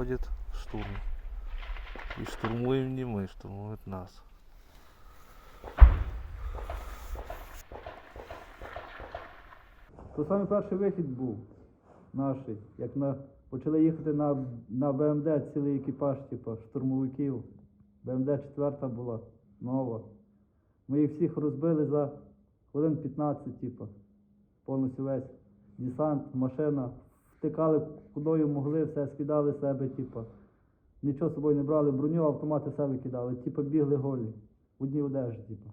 входит в штурм. И штурмуем не мы, штурмуют нас. То саме перший вихід був наш, як на, почали їхати на, на БМД цілий екіпаж, типу, штурмовиків. БМД четверта була, нова. Ми їх всіх розбили за хвилин 15, типу, повністю весь десант, машина. Втикали кудою могли, все скидали себе, типу. Нічого з собою не брали, броню, автомати все викидали, типу бігли голі, в одній одежі, типу.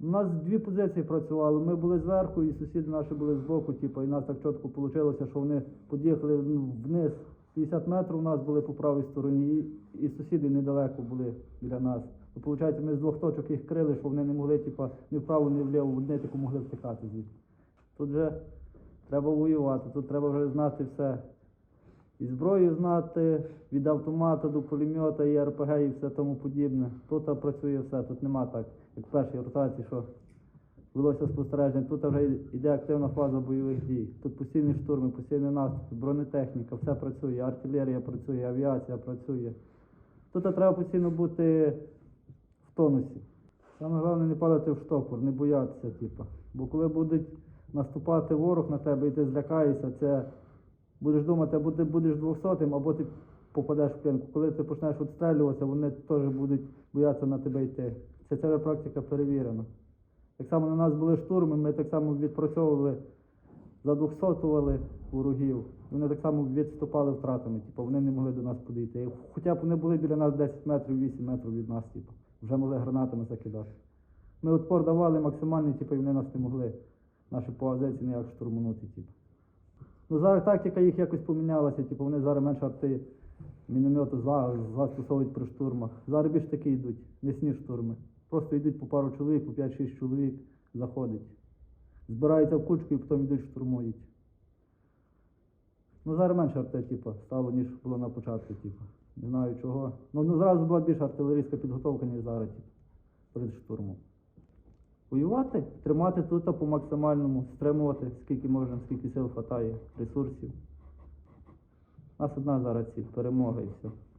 У нас дві позиції працювали. Ми були зверху, і сусіди наші були збоку, типу, і нас так чітко вийшло, що вони під'їхали ну, вниз. 50 метрів у нас були по правій стороні, і, і сусіди недалеко були біля нас. То, виходить, ми з двох точок їх крили, що вони не могли, типу, ні вправо, ні вліво, в одне таку могли втикати звідти. Тут вже треба воювати, тут треба вже знати все. І зброю знати, від автомата до пулемета, і РПГ, і все тому подібне. Тут працює все, тут нема так, як в першій ротації, що велося спостереження. Тут вже йде активна фаза бойових дій. Тут постійні штурми, постійний наступ, бронетехніка, все працює, артилерія працює, авіація працює. Тут треба постійно бути в тонусі. Саме головне не падати в штопор, не боятися, типу. Бо коли будуть наступати ворог на тебе і ти злякаєшся, це будеш думати, або ти будеш двохсотим, або ти попадеш в пленку. Коли ти почнеш відстрелюватися, вони теж будуть боятися на тебе йти. Це ця практика перевірена. Так само на нас були штурми, ми так само відпрацьовували, задвохсотували ворогів. Вони так само відступали втратами, типу, вони не могли до нас подійти. Хоча б вони були біля нас 10 метрів, 8 метрів від нас, типу, вже могли гранатами закидати. Ми відпор давали максимальний, типу, і вони нас не могли, наші позиції ніяк штурманути. Типу. Ну зараз тактика їх якось помінялася, типу вони зараз менше арти міномети за- застосовують при штурмах. Зараз більш такі йдуть, м'ясні штурми. Просто йдуть по пару чоловік, по 5-6 чоловік заходить. Збираються в кучку і потім йдуть штурмують. Ну зараз менше арте, типу, стало, ніж було на початку, типу. Не знаю чого. Ну, ну зразу була більш артилерійська підготовка, ніж зараз, типу, перед штурмом. Воювати, тримати тут по максимальному, стримувати, скільки можна, скільки сил хватає, ресурсів. У нас одна зараз ціль, перемога і все.